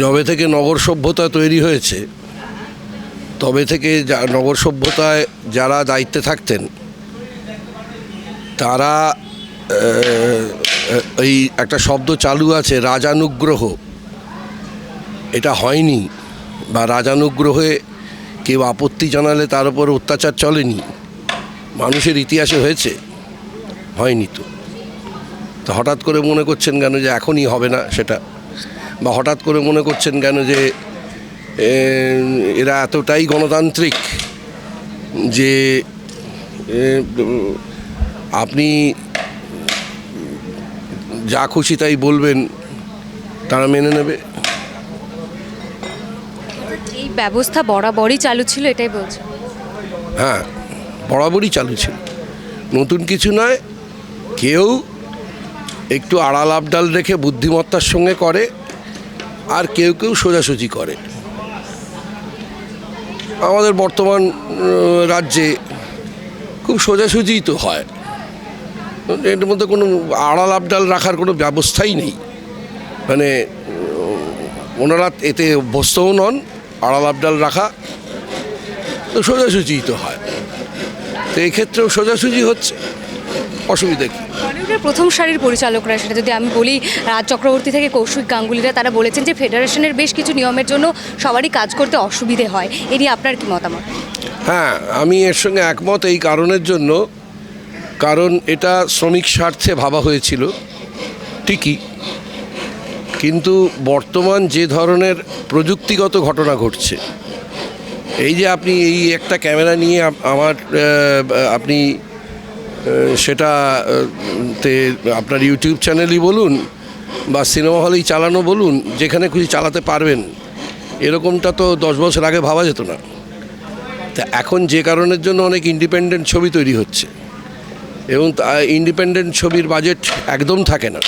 যবে থেকে নগর সভ্যতা তৈরি হয়েছে, তবে থেকে নগর সভ্যতায় যারা দায়িত্বে থাকতেন, তারা এই একটা শব্দ চালু আছে, রাজানুগ্রহ। এটা হয়নি, বা রাজানুগ্রহে কেউ আপত্তি জানালে তার উপর অত্যাচার চলেনি। মানুষের ইতিহাসে হয়েছে, হয়নি তো। তো হঠাৎ করে মনে করছেন কেন যে এখনই হবে না সেটা? বা হঠাৎ করে মনে করছেন কেন যে এরা এতটাই গণতান্ত্রিক যে আপনি যা খুশি তাই বলবেন তারা মেনে নেবে? এই ব্যবস্থা বরাবরই চালু ছিল এটাই বলছে। হ্যাঁ বরাবরই চালু ছিল। নতুন কিছু নয় কেউ একটু আড়াল আবডাল রেখে বুদ্ধিমত্তার সঙ্গে করে আর কেউ কেউ সোজাসুজি করে। আমাদের বর্তমান রাজ্যে খুব সোজাসুজিই তো হয়। এর মধ্যে কোনো আড়াল আবডাল রাখার কোনো ব্যবস্থাই নেই। মানে ওনারা এতে অভ্যস্তও নন, আড়াল আবডাল রাখা তো সোজাসুজিই তো হয়। তো এই ক্ষেত্রেও সোজাসুজি হচ্ছে, অসুবিধা কী? বলিউডের প্রথম সারির পরিচালকরা সেটা যদি আমি বলি, রাজ চক্রবর্তী থেকে কৌশিক গাঙ্গুলিরা, তারা বলেছেন যে ফেডারেশনের বেশ কিছু নিয়মের জন্য সবারই কাজ করতে অসুবিধে হয়। এ নিয়ে আপনার কি মতামত? হ্যাঁ আমি এর সঙ্গে একমত এই কারণের জন্য। কারণ এটা শ্রমিক স্বার্থে ভাবা হয়েছিল, ঠিকই। কিন্তু বর্তমান যে ধরনের প্রযুক্তিগত ঘটনা ঘটছে, এই যে আপনি এই একটা ক্যামেরা নিয়ে আমার আপনি সেটা তে আপনার ইউটিউব চ্যানেলই বলুন বা সিনেমা হলেই চালানো বলুন, যেখানে খুশি চালাতে পারবেন। এরকমটা তো দশ বছর আগে ভাবা যেত না। তা এখন যে কারণের জন্য অনেক ইন্ডিপেন্ডেন্ট ছবি তৈরি হচ্ছে। এবং ইন্ডিপেন্ডেন্ট ছবির বাজেট একদম থাকে না।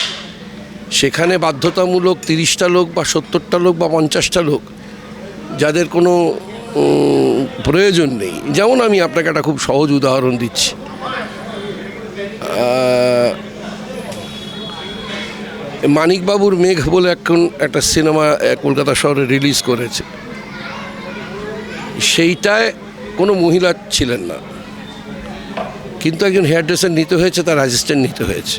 সেখানে বাধ্যতামূলক তিরিশটা লোক বা সত্তরটা লোক বা পঞ্চাশটা লোক, যাদের কোনো প্রয়োজন নেই। যেমন আমি আপনাকে একটা খুব সহজ উদাহরণ দিচ্ছি। মানিকবাবুর মেঘ বলে এখন একটা সিনেমা কলকাতা শহরে রিলিজ করেছে। সেইটায় কোনো মহিলা ছিলেন না। কিন্তু একজন হেয়ার ড্রেসার নিতে হয়েছে, তার অ্যাসিস্ট্যান্ট নিতে হয়েছে।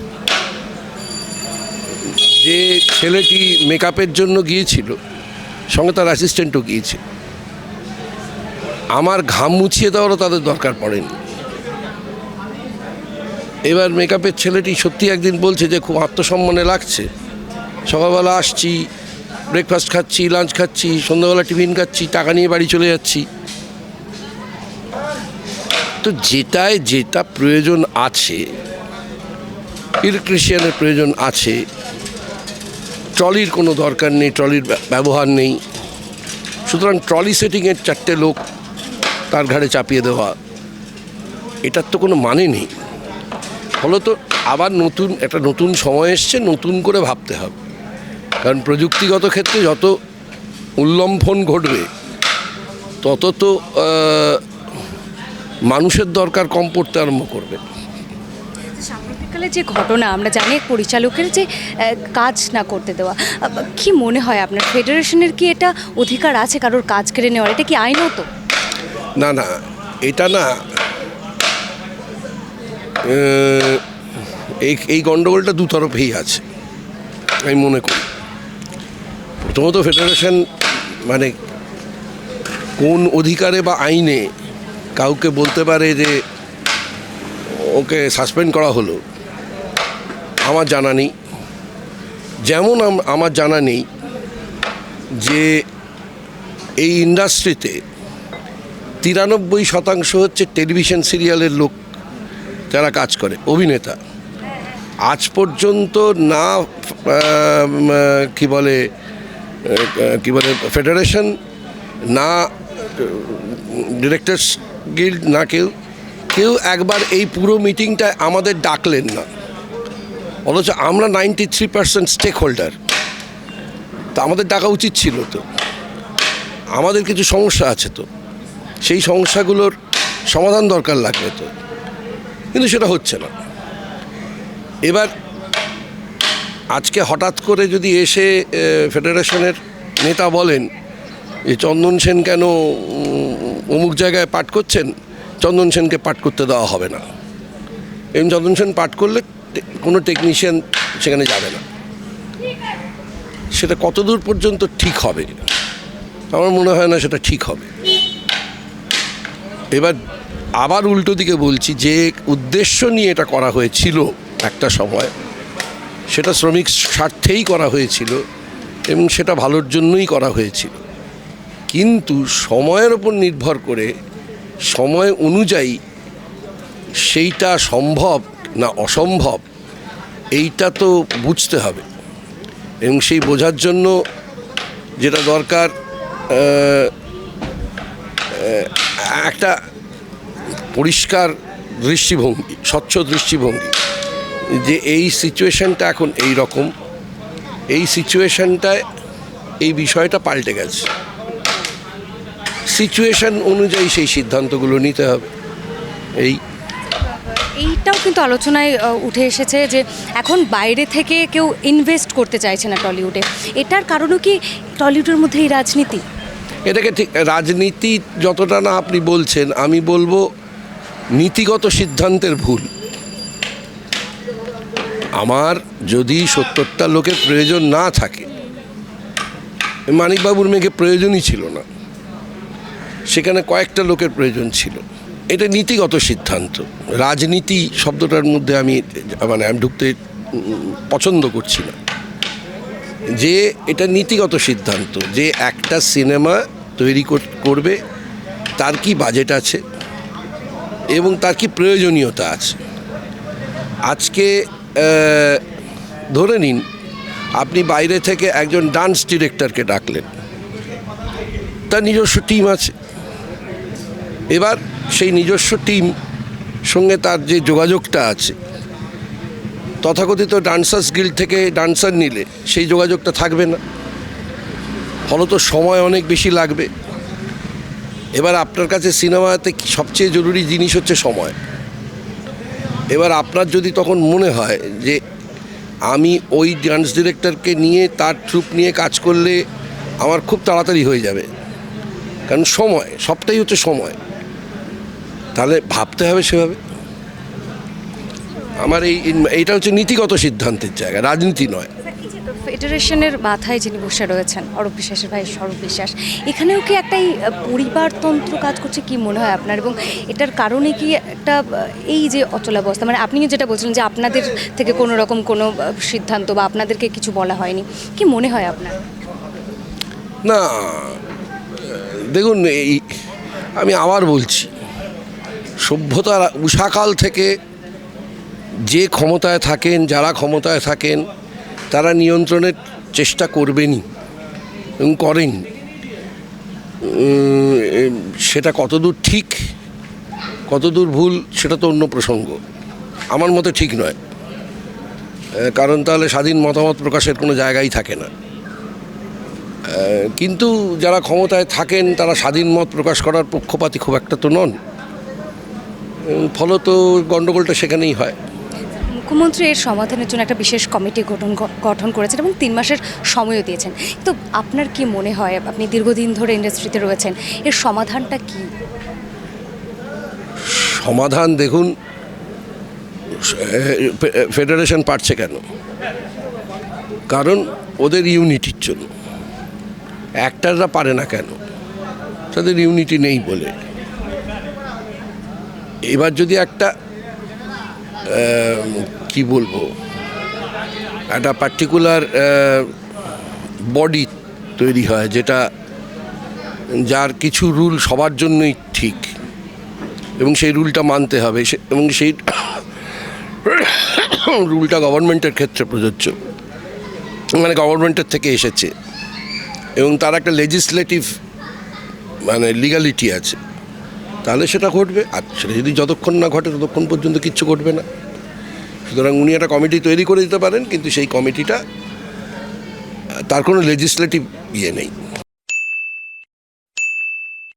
যে ছেলেটি মেকআপের জন্য গিয়েছিল, সঙ্গে তার অ্যাসিস্ট্যান্টও গিয়েছে আমার ঘাম মুছিয়ে দেওয়ারও তাদের দরকার পড়েনি। এবার মেকআপের ছেলেটি সত্যি একদিন বলছে যে খুব আত্মসম্মানে লাগছে। সকালবেলা আসছি ব্রেকফাস্ট খাচ্ছি লাঞ্চ খাচ্ছি, সন্ধ্যাবেলা টিফিন খাচ্ছি, টাকা নিয়ে বাড়ি চলে যাচ্ছি। তো যেটায় যেটা প্রয়োজন আছে ইলেকট্রিশিয়ানের প্রয়োজন আছে, ট্রলির কোনো দরকার নেই, ট্রলির ব্যবহার নেই। সুতরাং ট্রলি সেটিংয়ের চারটে লোক তার ঘাড়ে চাপিয়ে দেওয়া, এটার তো কোনো মানে নেই। ফলত আবার নতুন একটা নতুন সময় এসছে নতুন করে ভাবতে হবে। কারণ প্রযুক্তিগত ক্ষেত্রে যত উল্লম্ফন ঘটবে তত তো মানুষের দরকার কম পড়তে আরম্ভ করবে। সাম্প্রতিককালে যে ঘটনা আমরা জানি পরিচালকের যে কাজ না করতে দেওয়া কি মনে হয় আপনার? ফেডারেশনের কি এটা অধিকার আছে কারোর কাজ কেড়ে নেওয়ার? এটা কি আইনত? না না এটা না এই এই গণ্ডগোলটা দুতরফেই আছে, আমি মনে করি। প্রথমত ফেডারেশন মানে কোন অধিকারে বা আইনে কাউকে বলতে পারে যে ওকে সাসপেন্ড করা হলো, আমার জানা নেই। যেমন আমার জানা নেই যে এই ইন্ডাস্ট্রিতে তিরানব্বই শতাংশ হচ্ছে টেলিভিশন সিরিয়ালের লোক যারা কাজ করে, অভিনেতা। আজ পর্যন্ত না কি বলে কি বলে, ফেডারেশন, না, ডিরেক্টরস গিল্ড, না কেউ কেউ একবার এই পুরো মিটিংটায় আমাদের ডাকলেন না। অথচ আমরা ninety three percent stakeholder তা আমাদের ডাকা উচিত ছিল তো। আমাদের কিছু সমস্যা আছে তো। সেই সমস্যাগুলোর সমাধান দরকার লাগবে তো। কিন্তু সেটা হচ্ছে না। এবার আজকে হঠাৎ করে যদি এসে ফেডারেশনের নেতা বলেন যে চন্দন সেন কেন অমুক জায়গায় পাঠ করছেন, চন্দন সেনকে পাঠ করতে দেওয়া হবে না। এবং চন্দন সেন পাঠ করলে কোনো টেকনিশিয়ান সেখানে যাবে না। সেটা কতদূর পর্যন্ত ঠিক হবে? আমার মনে হয় না সেটা ঠিক হবে। এবার আবার উল্টো দিকে বলছি, যে উদ্দেশ্য নিয়ে এটা করা হয়েছিল একটা সময়, সেটা শ্রমিক স্বার্থেই করা হয়েছিল এবং সেটা ভালোর জন্যই করা হয়েছিল। কিন্তু সময়ের ওপর নির্ভর করে সময় অনুযায়ী সেইটা সম্ভব না অসম্ভব, এইটা তো বুঝতে হবে। এবং সেই বোঝার জন্য যেটা দরকার একটা পরিষ্কার দৃষ্টিভঙ্গি, স্বচ্ছ দৃষ্টিভঙ্গি, যে এই সিচুয়েশনটা এখন এই রকম। এই সিচুয়েশনটায় এই বিষয়টা পাল্টে গেছে। সিচুয়েশন অনুযায়ী সেই সিদ্ধান্তগুলো নিতে হবে। এই এইটাও কিন্তু আলোচনায় উঠে এসেছে যে এখন বাইরে থেকে কেউ ইনভেস্ট করতে চাইছে না টলিউডে এটার কারণও কি টলিউডের মধ্যে এই রাজনীতি? এটাকে ঠিক, রাজনীতি যতটা না আপনি বলছেন, আমি বলব নীতিগত সিদ্ধান্তের ভুল। আমার যদি সত্তরটা লোকের প্রয়োজন না থাকে, মানিকবাবুর মেয়েকে প্রয়োজনই ছিল না। সেখানে কয়েকটা লোকের প্রয়োজন ছিল। এটা নীতিগত সিদ্ধান্ত। রাজনীতি শব্দটার মধ্যে আমি মানে আমি ঢুকতে পছন্দ করছি না। যে এটা নীতিগত সিদ্ধান্ত, যে একটা সিনেমা তৈরি কর- করবে, তার কি বাজেট আছে এবং তার কি প্রয়োজনীয়তা আছে? আজকে ধরে নিন, আপনি বাইরে থেকে একজন ডান্স ডিরেক্টরকে ডাকলেন, তার নিজস্ব টিম আছে। এবার সেই নিজস্ব টিম সঙ্গে তার যে যোগাযোগটা আছে তথাকথিত ডান্সার্স গিল্ড থেকে ডান্সার নিলে সেই যোগাযোগটা থাকবে না। ফলত সময় অনেক বেশি লাগবে। এবার আপনার কাছে সিনেমাতে সবচেয়ে জরুরি জিনিস হচ্ছে সময়। এবার আপনার যদি তখন মনে হয় যে আমি ওই ডান্স ডিরেক্টরকে নিয়ে তার ট্রুপ নিয়ে কাজ করলে আমার খুব তাড়াতাড়ি হয়ে যাবে। কারণ সময়, সবটাই হচ্ছে সময়। তাহলে ভাবতে হবে সেভাবে। আমার এই এইটা হচ্ছে নীতিগত সিদ্ধান্তের জায়গা রাজনীতি নয়। ফেডারেশনের মাথায় যিনি বসে রয়েছেন অরূপ বিশ্বাসের ভাই স্বরূপ বিশ্বাস এখানেও কি একটাই পরিবারতন্ত্র কাজ করছে কি মনে হয় আপনার? এবং এটার কারণে কি একটা এই যে অচলাবস্থা মানে আপনি যেটা বলছিলেন যে আপনাদের থেকে কোনো রকম কোনো সিদ্ধান্ত বা আপনাদেরকে কিছু বলা হয়নি কি মনে হয় আপনার? না দেখুন এই আমি আবার বলছি সভ্যতার উষাকাল থেকে যে ক্ষমতায় থাকেন, যারা ক্ষমতায় থাকেন, তারা নিয়ন্ত্রণের চেষ্টা করবেনই এবং করেন। সেটা কতদূর ঠিক, কতদূর ভুল, সেটা তো অন্য প্রসঙ্গ। আমার মতে ঠিক নয়। কারণ তাহলে স্বাধীন মতামত প্রকাশের কোনো জায়গাই থাকে না। কিন্তু যারা ক্ষমতায় থাকেন, তারা স্বাধীন মত প্রকাশ করার পক্ষপাতি খুব একটা তো নন। ফলত গণ্ডগোলটা সেখানেই হয়। মুখ্যমন্ত্রী এর সমাধানের জন্য একটা বিশেষ কমিটি গঠন গঠন করেছেন এবং তিন মাসের সময়ও দিয়েছেন। তো আপনার কি মনে হয়, আপনি দীর্ঘদিন ধরে ইন্ডাস্ট্রিতে রয়েছেন, এর সমাধানটা কি? সমাধান দেখুন, ফেডারেশন পারছে কেন? কারণ ওদের ইউনিটির জন্য। একটাররা পারে না কেন? তাদের ইউনিটি নেই বলে। এবার যদি একটা কি বলব? একটা পার্টিকুলার বডি তৈরি হয় যেটা যার কিছু রুল সবার জন্যই ঠিক এবং সেই রুলটা মানতে হবে। এবং সেই রুলটা গভর্নমেন্টের ক্ষেত্রে প্রযোজ্য। মানে গভর্নমেন্টের থেকে এসেছে। এবং তার একটা লেজিসলেটিভ মানে লিগালিটি আছে। তাহলে সেটা ঘটবে। আর সেটা যদি যতক্ষণ না ঘটে ততক্ষণ পর্যন্ত কিচ্ছু ঘটবে না। সুতরাং উনি একটা কমিটি তৈরি করে দিতে পারেন, কিন্তু সেই কমিটিটা তার কোনো লেজিসলেটিভ ইয়ে নেই।